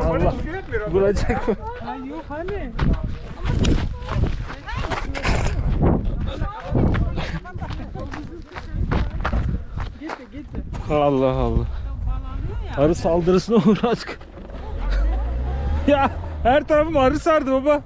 Allah. Vuracak mı? Ay yok hani. Allah Allah. Arı saldırısına uğradık. ya her tarafım arı sardı baba.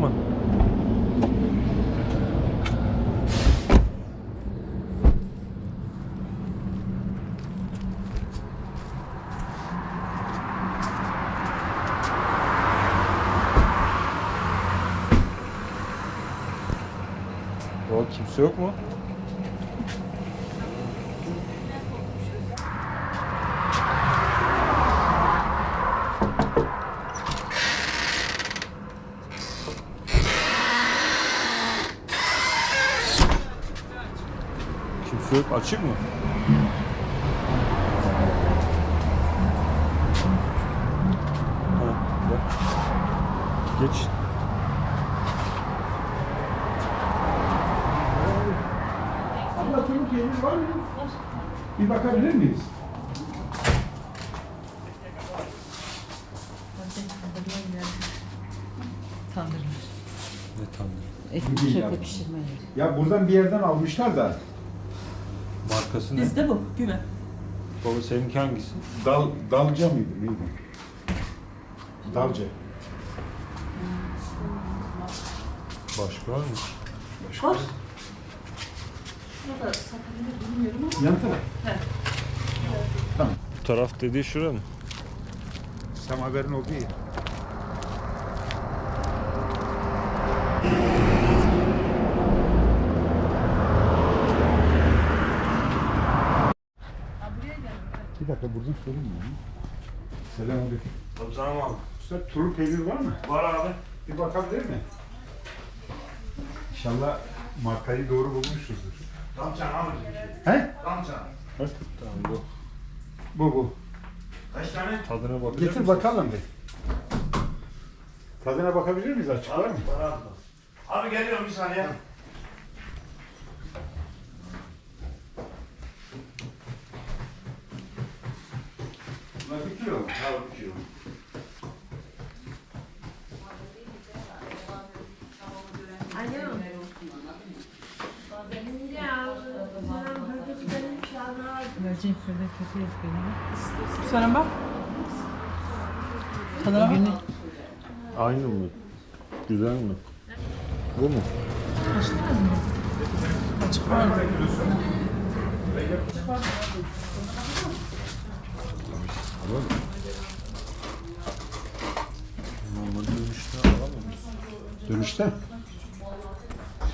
Mı? O kimse yok mu? Kimse yok. Açık mı? Ha, bak. Geç. Abla tüm peynir var mı? Bir bakabilir miyiz? Tandırmış. Ne tanrım. Et çöpe pişirmeleri. Ya buradan bir yerden almışlar da Markası ne? Bizde bu güve. Baba seninki hangisi? dal dalca mıydı? Neydi? Dalca. Başka var mı? Var. Şurada satabilir bilmiyorum ama. Yan taraf. Bu taraf dediği şura mı? Semaverin olduğu yer. Buradan sorayım mı? Selamünaleyküm. Tamam abi. Usta turul peynir var mı? Var abi. Bir bakabilir mi? İnşallah markayı doğru bulmuşuzdur. Damçan abi. He? Damçan. Tamam bu. Bu bu. Kaç tane? Tadına bakacak Getir mısın? bakalım bir. Tadına bakabilir miyiz? Açık var mı? Var abi. Abi geliyorum bir saniye. Bir kilo. Vereceğim şurada kötü et beni. Sana bak. Tadına bak. Aynı mı? Güzel mi? Bu mu? Açık var mı? Normal dönüşte alamam. Dönüşte.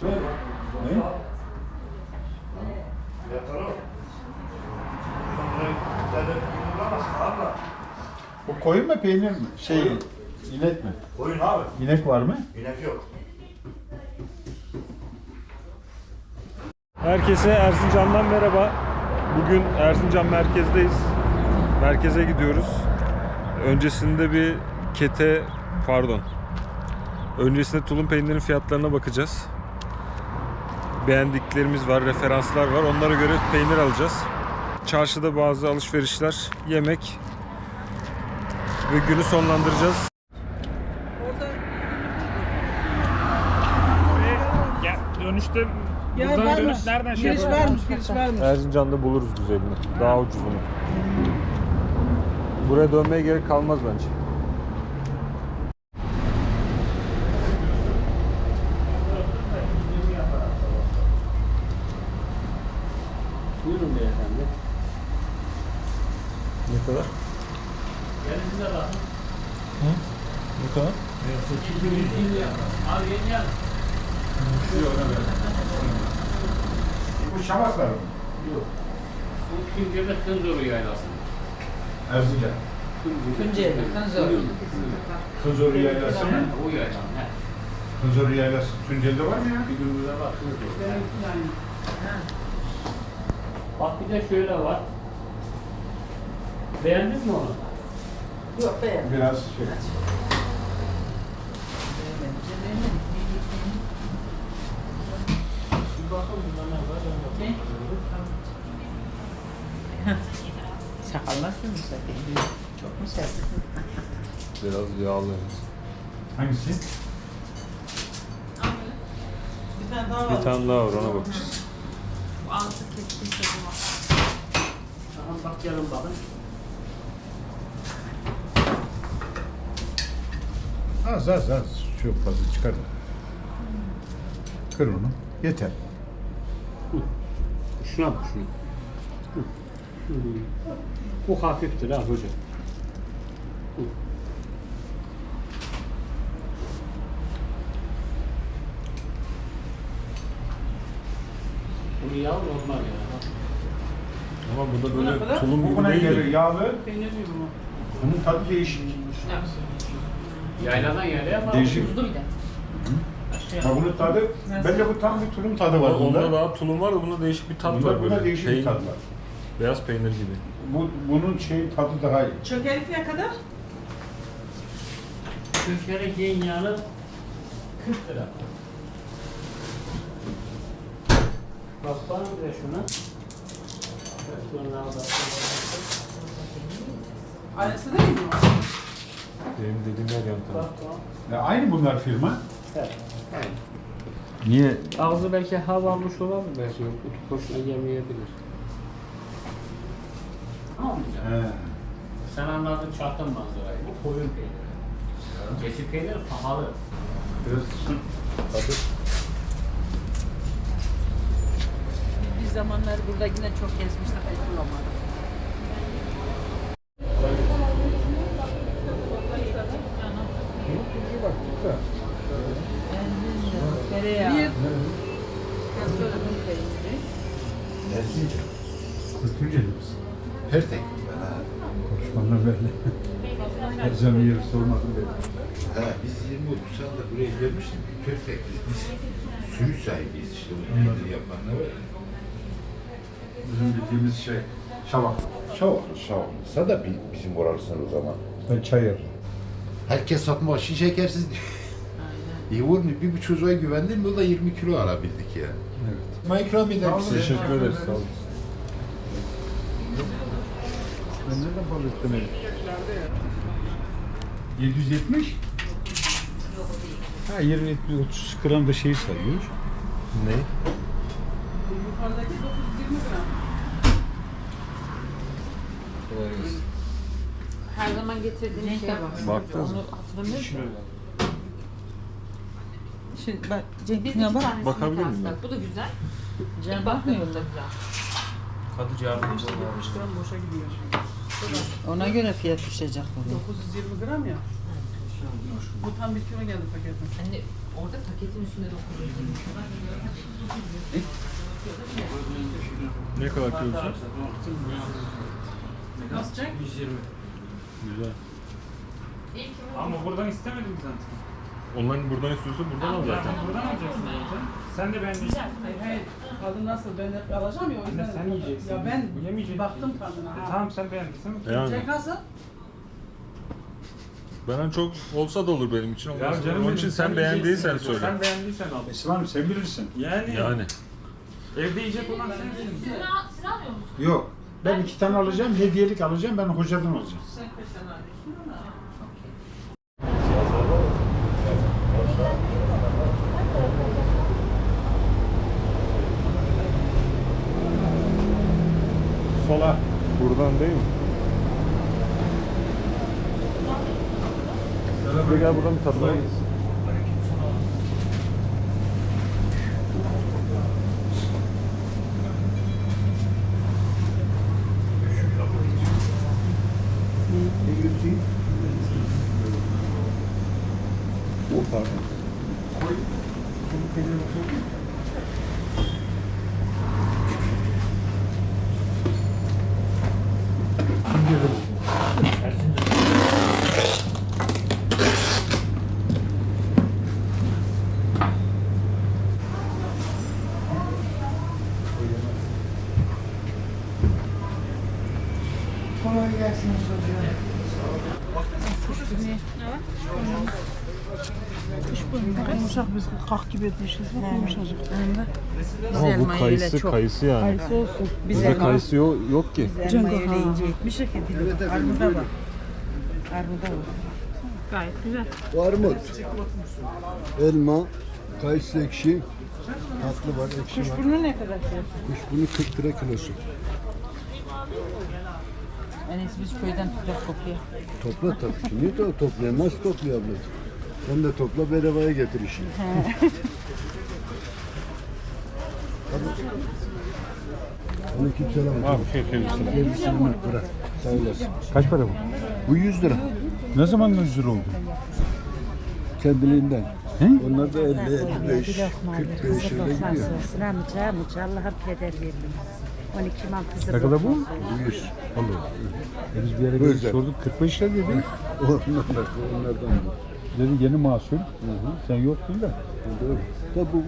Ne? Yeter o. Bunları bulamazsın abla. Bu koyun mu peynir mi? Şey, inek mi? Koyun abi. İnek var mı? İnek yok. Herkese Erzincan'dan merhaba. Bugün Erzincan merkezdeyiz. Merkeze gidiyoruz. Öncesinde bir kete, pardon. Öncesinde tulum peynirin fiyatlarına bakacağız. Beğendiklerimiz var, referanslar var. Onlara göre peynir alacağız. Çarşıda bazı alışverişler, yemek ve günü sonlandıracağız. Dönüşte Ya buradan varmış. dönüş nereden şey Giriş yapalım? varmış, giriş varmış. Erzincan'da buluruz güzelini. Daha ucuzunu. Buraya dönmeye gerek kalmaz bence. Buyurun beyefendi. Ne kadar? Gelin de bakın. Ne kadar? Al yeni yaz. Bu Şamaklar mı? Yok. Bu Tunceli Kınzoru yaylası. Erzincan. Tunceli, Kınzoru. Kınzoru yaylası mı? O yaylan. he. Kınzoru yaylası Tunceli'de var mı ya? Bir gün bize bak. Bak bir de şöyle var. Beğendin mi onu? Yok beğendim. Biraz şey. Bir bakın bunda ne var? ben Sakallasın mı sakın? Çok mu sert? Biraz yağlı. Hangisi? Bir tane daha var. Bir tane daha var ona bakacağız. Altı keskin tadı var. Tamam bak gelin bakın. Az az az. Çok fazla çıkarma. Kır onu. Yeter. Şuna bak şuna. Hı. Hı. Bu hafiftir ha hocam. Hı. Bunu yağ normal ya. Ama bu da böyle tulum gibi buna değil gelir de. yağlı. Peynir mi? Bunun tadı değişik. Yayladan yaylaya ama Değişik. tuzlu bir de. Ha bunun tadı, bence bu tam bir tulum tadı var Onda bunda. daha tulum var da bunda değişik bir tat Bunda, var bunda böyle. değişik bir Peynir- tadı var. Beyaz peynir gibi. Bu, bunun şey tadı daha iyi. Çökelik ne kadar? Köşerek yiyin yağını 40 lira. Bak bana bir de şuna. Da. Aynısı değil mi? Benim dediğim yer yan taraf. Bak bak. Ya aynı bunlar firma. Evet. Niye? Ağzı belki hava almış olabilir belki. Kutu hoşuna gelmeyebilir. He. Sen anladın çaktın manzarayı. Bu koyun peyniri. Keçi peyniri pahalı. Biraz tadı. Bir zamanlar burada yine çok kesmişler. Pek bulamadım. Yeri sormadım böyle. Ha, biz 20-30 sene buraya gelmiştik. Pertek biz, biz suyu sahibiyiz işte. Bu peyniri yapanlar var. Bizim bildiğimiz şey. Şavak. Şavak, şavak. Sen de bi- bizim oralısın o zaman. Ben çayır. Herkes satma şi şekersiz diyor. İyi olur mu? Bir bu çocuğa güvendin mi o da 20 kilo alabildik ya. Evet. Ama ikram eder size. Teşekkür ederiz. Sağ olun. Ben nereden fazla istemedim? 770? Ha 20 30 gram da şey sayıyor. Ne? Yukarıdaki 920 gram. Her zaman getirdiğim şey bak. Baktınız mı? Hatırlamıyorum. Şimdi bak Cenk Biz ne iki bak? Bakabilir miyim. Bu da güzel. Cem bakmıyor mu? güzel. 70 gram boşa gidiyor. Ona göre fiyat düşecek burada. 920 gram ya. Bu tam bir kilo geldi paketin. Hani orada paketin üstünde dokunuyor. Ne kadar kilosu? Nasıl çek? Güzel. İyi ki Ama buradan istemedim zaten. Onların buradan istiyorsa buradan al zaten. Buradan alacaksın zaten. Sen de ben güzel. Hayır hayır. Kadın nasıl? Ben hep alacağım ya o yüzden. sen yiyeceksin. Ya ben Bu yemeyecek. baktım tadına. E, ha. tamam sen beğendiysen okey. Yani Çek nasıl? benden çok olsa da olur benim için. Ya Olmaz. canım Onun benim, için sen beğendiysen söyle. Sen beğendiysen al. Hanım sen bilirsin. Yani, Yani. evde yiyecek olan sensin. Siz almıyor musun? Yok. Ben iki tane alacağım, hediyelik alacağım, ben hocadan alacağım. Sen kaç tane alıyorsun? Falan değil mi? Gel, gel buradan bir tadına gitsin. O pardon. Biz kalk gibi etmişiz. Bak yumuşacık. Biz Ama bu elmayı öyle kayısı, çok. kayısı yani. Kayısı olsun. Biz Bizde elma, kayısı yok, yok ki. biz elmayı öyle ince etmişiz ki dili. Armuda var. Armuda var. Gayet güzel. Armut, elma, kayısı ekşi, tatlı var, ekşi var. Kuşburnu ne kadar fiyatı? Kuş bunu 40 lira kilosu. En iyisi biz köyden toprak kopya. Topla tabii. Şimdi de toplayan nasıl topluyor ablacığım? Sen de topla bedavaya getir işi. Aleyküm selam. Abi şey bırak. Sağ olasın. Kaç para bu? Bu 100 lira. Ne zaman 100 lira oldu? Kendiliğinden. He? Onlar da 50, 55, 45 öyle gidiyor. Sıramıca mıca Allah'a peder verdim. 12 mal kızı Ne kadar bu? Bu 100. Allah. E biz bir yere gelip sorduk 45 lira dedi. Onlardan, onlardan bu. Dedi yeni mahsul. Sen yoktun da. Doğru. Da bu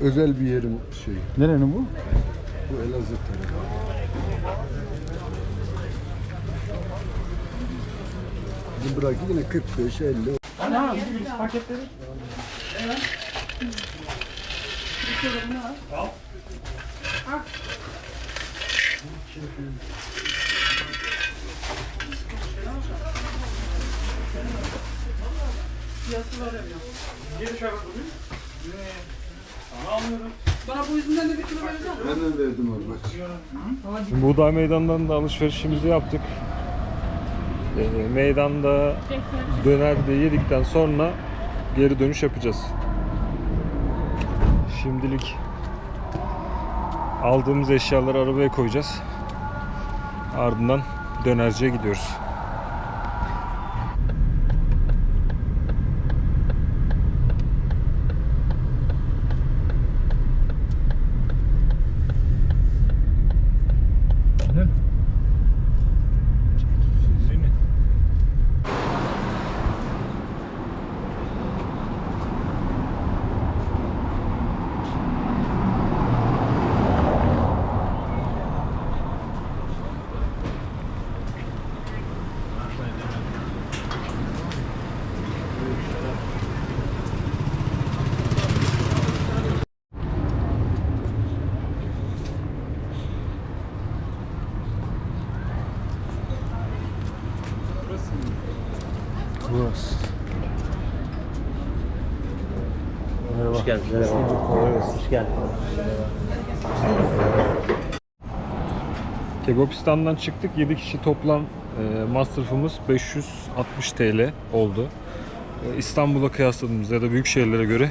özel bir yerin şeyi. Nerenin bu? Bu Elazığ tarafı. Bizim bırak yine 45 50 Bana bu yüzünden de bir kilo verecek Hemen verdim orada. Şimdi Buğday Meydan'dan da alışverişimizi yaptık. Ee, meydanda döner de yedikten sonra geri dönüş yapacağız. Şimdilik aldığımız eşyaları arabaya koyacağız. Ardından dönerciye gidiyoruz. Burası. Merhaba. Hoş geldin. Merhaba. Hoş geldin. Kegopistan'dan çıktık. 7 kişi toplam e, masrafımız 560 TL oldu. E, İstanbul'a kıyasladığımızda ya da büyük şehirlere göre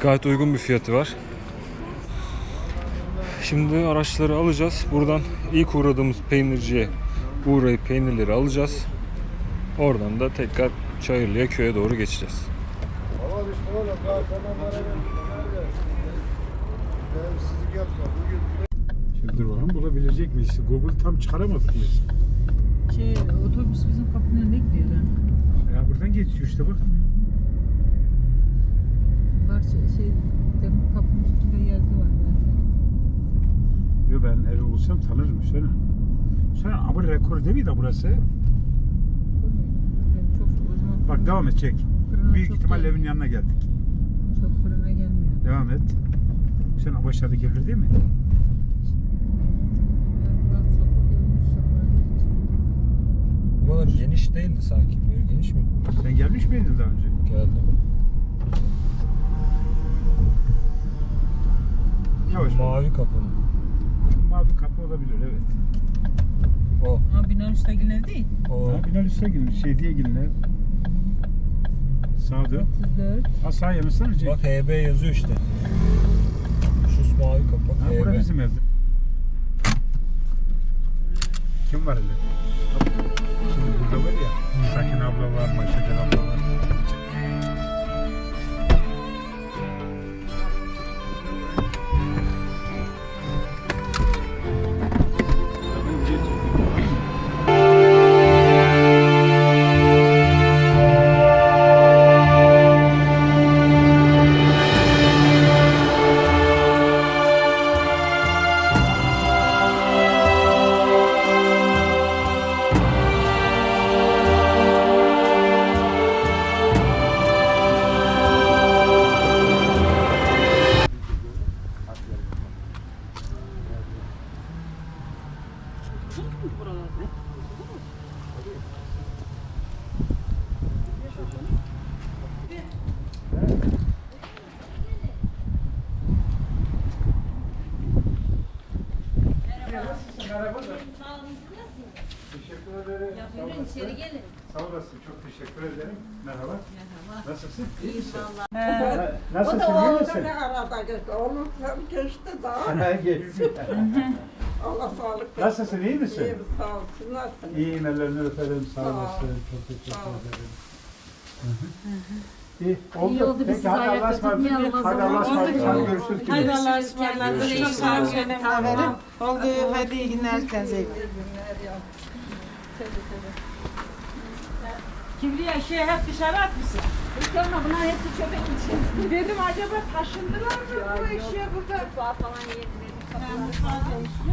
gayet uygun bir fiyatı var. Şimdi araçları alacağız. Buradan ilk uğradığımız peynirciye uğrayıp peynirleri alacağız. Oradan da tekrar Çayırlı'ya köye doğru geçeceğiz. Şimdi dur bakalım bulabilecek miyiz? İşte Google tam çıkaramadık biz. Şey, otobüs bizim kapının önüne gidiyor lan. Ya buradan geçiyor işte bak. Bak şey, şey demin kapının üstünde yazı var zaten. Yo ben evi olsam tanırım sana. Sen ama rekor değil miydi burası? Ben çok o zaman Bak devam et çek. Büyük çok ihtimalle evin yanına geldik. Çok fırına gelmiyor. Devam et. Sen o başlarda gelir değil mi? Ben bak çok gelmiş çok Bu kadar geniş değildi sanki. Böyle geniş mi? Sen gelmiş miydin daha önce? Geldim. Yavaş. Mavi kapı mı? Mavi kapı olabilir evet. O. Ha binanın üstteki ev değil. O. Ha, Binal Üste gelin. Şey diye gelin ev. Sağa dön. 34. Ha sağa yemesene. Şey. Bak HB yazıyor işte. Şu mavi kapak. Ha, HB. bizim evde. Kim var öyle? Şimdi burada var ya. Sakin abla var, Maşeker daha. Ha, geçsin. Allah sağlık versin. Nasılsın? iyi misin? İyiyim sağ ol. Siz nasılsınız? İyiyim. Ellerini öperim. Sağ Sağ ol. olasın. Çok teşekkür Sağ ol. ederim. Hı hı. İyi. Oldu. İyi oldu, biz Peki, sizi hadi Allah'a ayakta ısmarladık. tutmayalım o Hadi zaman. Allah'a ısmarladık. Oldu. Hadi görüşürüz. Haydi Allah'a ısmarladık. Görüşürüz. Çok sağ olun. Tamam. Oldu. Hadi iyi günler. Kendinize iyi bakın. İyi günler ya. Kibriye şey hep dışarı atmışsın. Olma bunlar hepsi çöpe gidecek. Dedim acaba taşındılar mı bu eşya burada? Mutfağı falan yedirelim. Ben mutfağa değiştim.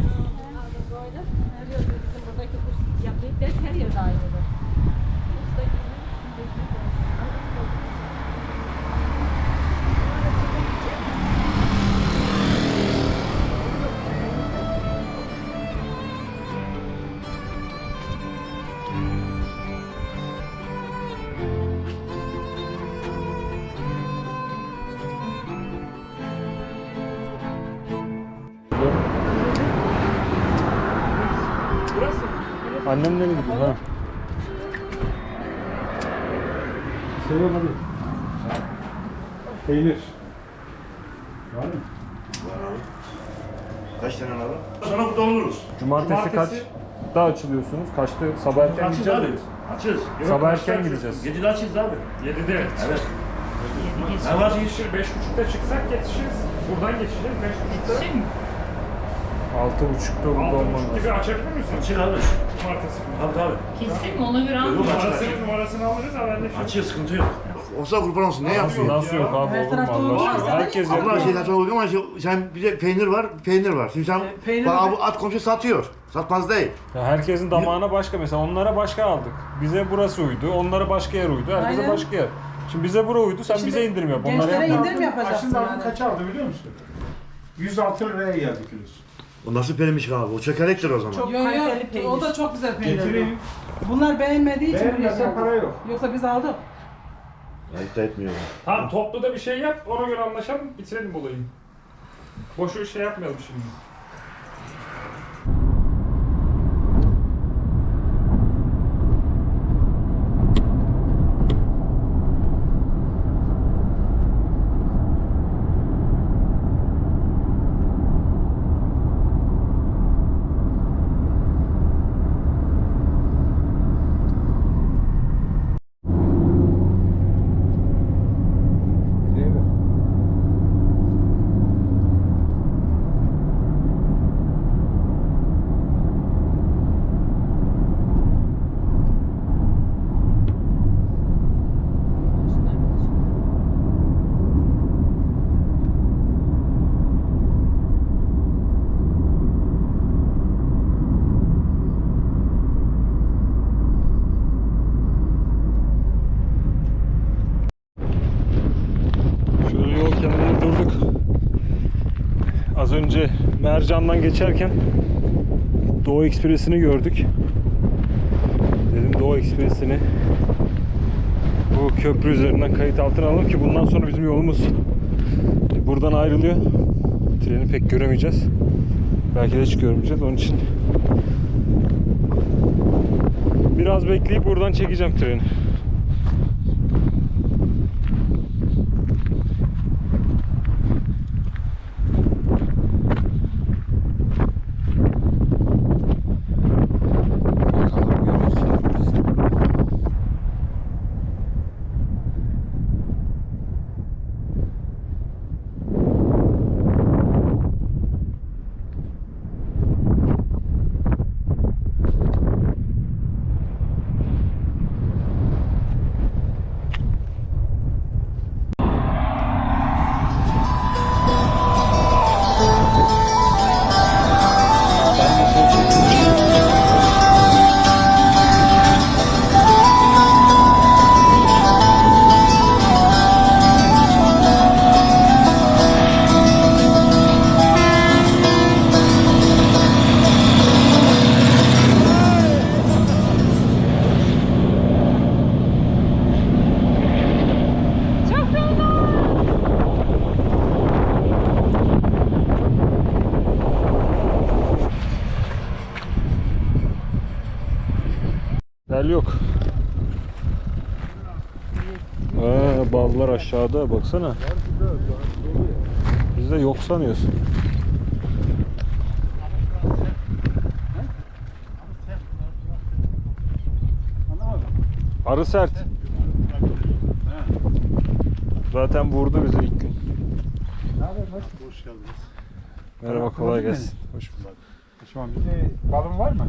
Böyle. Her bizim buradaki bu yapıyı her yerde aynıdır. Annem nereye gidiyor ha? Selam hadi. Peynir. Var mı? Kaç tane alalım? Sonra burada oluruz. Cumartesi, kaç? Cumartesi- kaçta açılıyorsunuz? Kaçta sabah erken Açız gideceğiz? abi. Açız. Sabah erken gideceğiz. 7'de açız abi. 7'de. Evet. Ne var? Yetişir 5.30'da çıksak yetişiriz. Buradan geçeceğiz 5.30'da. Şey mi? 6.30'da burada olman lazım. 6.30 gibi açabilir misin? Açık alır. Markası. Tabii tabii. Kestik mi ona göre almıyor. Numarasını, numarasını alırız haberleşiriz. Açıyor sıkıntı yok. Olsa kurban olsun ne yapıyor? Nasıl yok abi Her olur mu Allah aşkına? Herkes yapıyor. Allah şeyden sonra oluyor ama şey, sen bize peynir var, peynir var. Şimdi sen e, peynir bana, at komşu satıyor. Satmaz değil. Ya herkesin damağına başka mesela onlara başka aldık. Bize burası uydu, onlara başka yer uydu, herkese Aynen. başka yer. Şimdi bize bura uydu, sen Şimdi bize indirim yap. Onlara gençlere indirim yapacaksın. Şimdi yani. kaç aldı biliyor musun? 106 liraya geldi kilosu. O nasıl peynirmiş abi? O çökelektir o zaman. Çok Yo, yo, kaliteli peynir. o da çok güzel peynir. Getireyim. Bunlar beğenmediği için buraya Beğenmezsen geldi. para yok. Yoksa biz aldık. Ayıp da etmiyor. Tamam toplu da bir şey yap ona göre anlaşalım bitirelim olayı. Boşu şey yapmayalım şimdi. Şöyle yol kenarında durduk. Az önce Mercan'dan geçerken Doğu Ekspresi'ni gördük. Dedim Doğu Ekspresi'ni bu köprü üzerinden kayıt altına alalım ki bundan sonra bizim yolumuz buradan ayrılıyor. Treni pek göremeyeceğiz. Belki de hiç görmeyeceğiz. Onun için Biraz bekleyip buradan çekeceğim treni. Aşağıda baksana. Biz de yok sanıyoruz. Arı sert. Zaten vurdu bizi ilk gün. Hoş geldiniz. Merhaba kolay gelsin. Hoş bulduk. Şu an bir de balın var mı?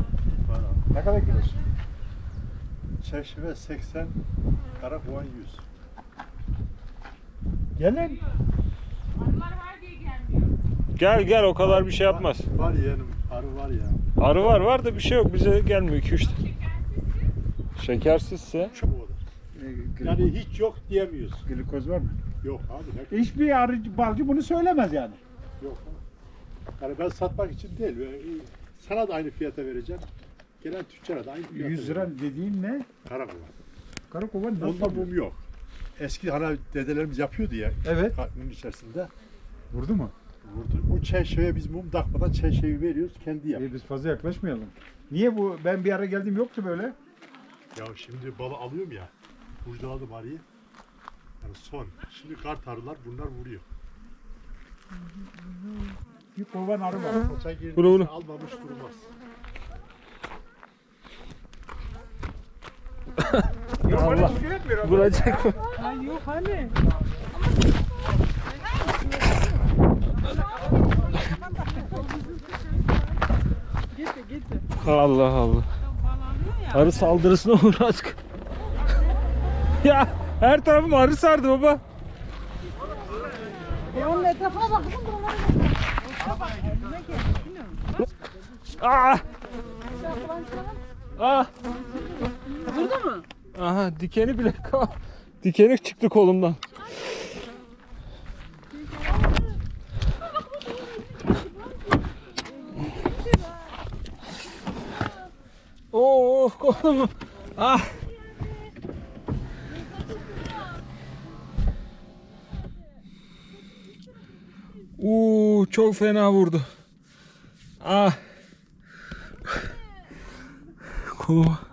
Var abi. Ne kadar kilosu? Çeşme 80, Karakoğan 100. Gelin. Gel gel o kadar bir şey yapmaz. Var yeğenim, arı var ya. Arı var var da bir şey yok bize gelmiyor 2 3 Şekersizse Şu bu kadar. Yani hiç yok diyemiyoruz. Glikoz var mı? Yok abi. ne- Hiçbir arıcı, balcı bunu söylemez yani. Yok. Yani ben satmak için değil. ve Sana da aynı fiyata vereceğim. Gelen tüccara da aynı fiyata 100 lira vereceğim. dediğin ne? Karakoğan. Karakovan nasıl Onda oluyor? mum yok. Eski hani dedelerimiz yapıyordu ya. Evet. Bunun içerisinde. Vurdu mu? Vurdu. O çeşmeye biz mum takmadan çeşmeyi veriyoruz. Kendi yap. E, biz fazla yaklaşmayalım. Niye bu? Ben bir ara geldim yoktu böyle. Ya şimdi balı alıyorum ya. Burada aldım arıyı. Yani son. Şimdi kart arılar bunlar vuruyor. Bir kovan arı var. Koça ulu. almamış durmaz. Allah vuracak mı? Ay yok hani. Allah Allah. Arı saldırısına uğradık. ya her tarafım arı sardı baba. E onun etrafına bakın buralara. Aa! Aa! Mı? Aha dikeni bile dikeni çıktı kolumdan. Oo kolum. Ah. Uuu çok fena vurdu. Ah. Koluma.